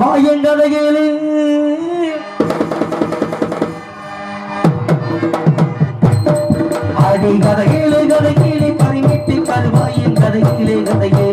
வா என்றதையிலே அடி கதையிலே கதையிலே பரிமிட்டு வருவாயின் கதையிலே கதையிலே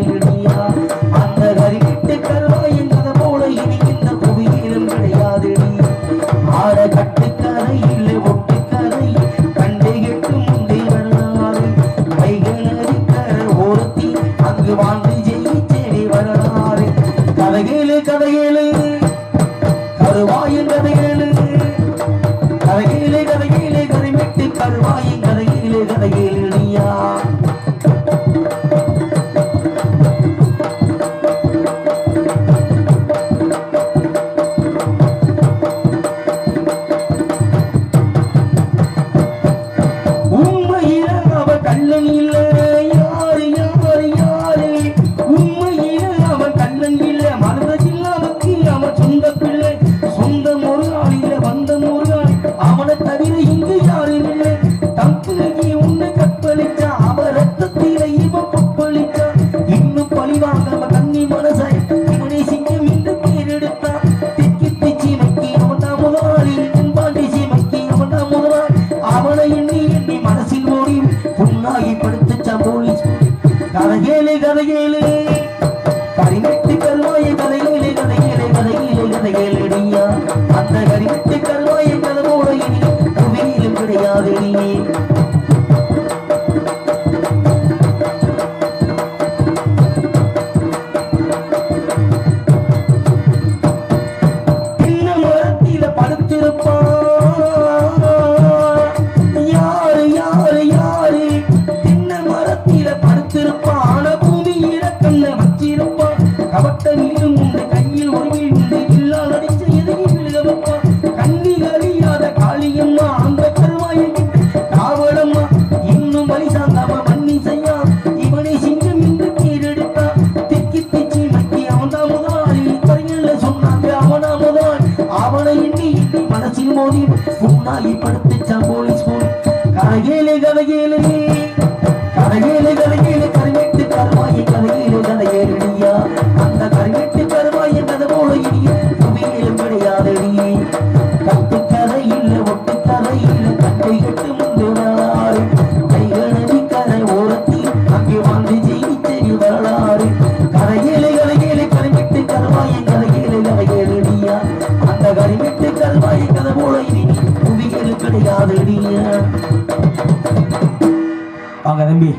நாகி படுத்துச்சா போலீஸ் கதகேலு கதகேலு மோடி முன்னாடி படுத்துச்சா போலீஸ் போலி. கரையேலே கவையேலே. வாங்க தம்பி.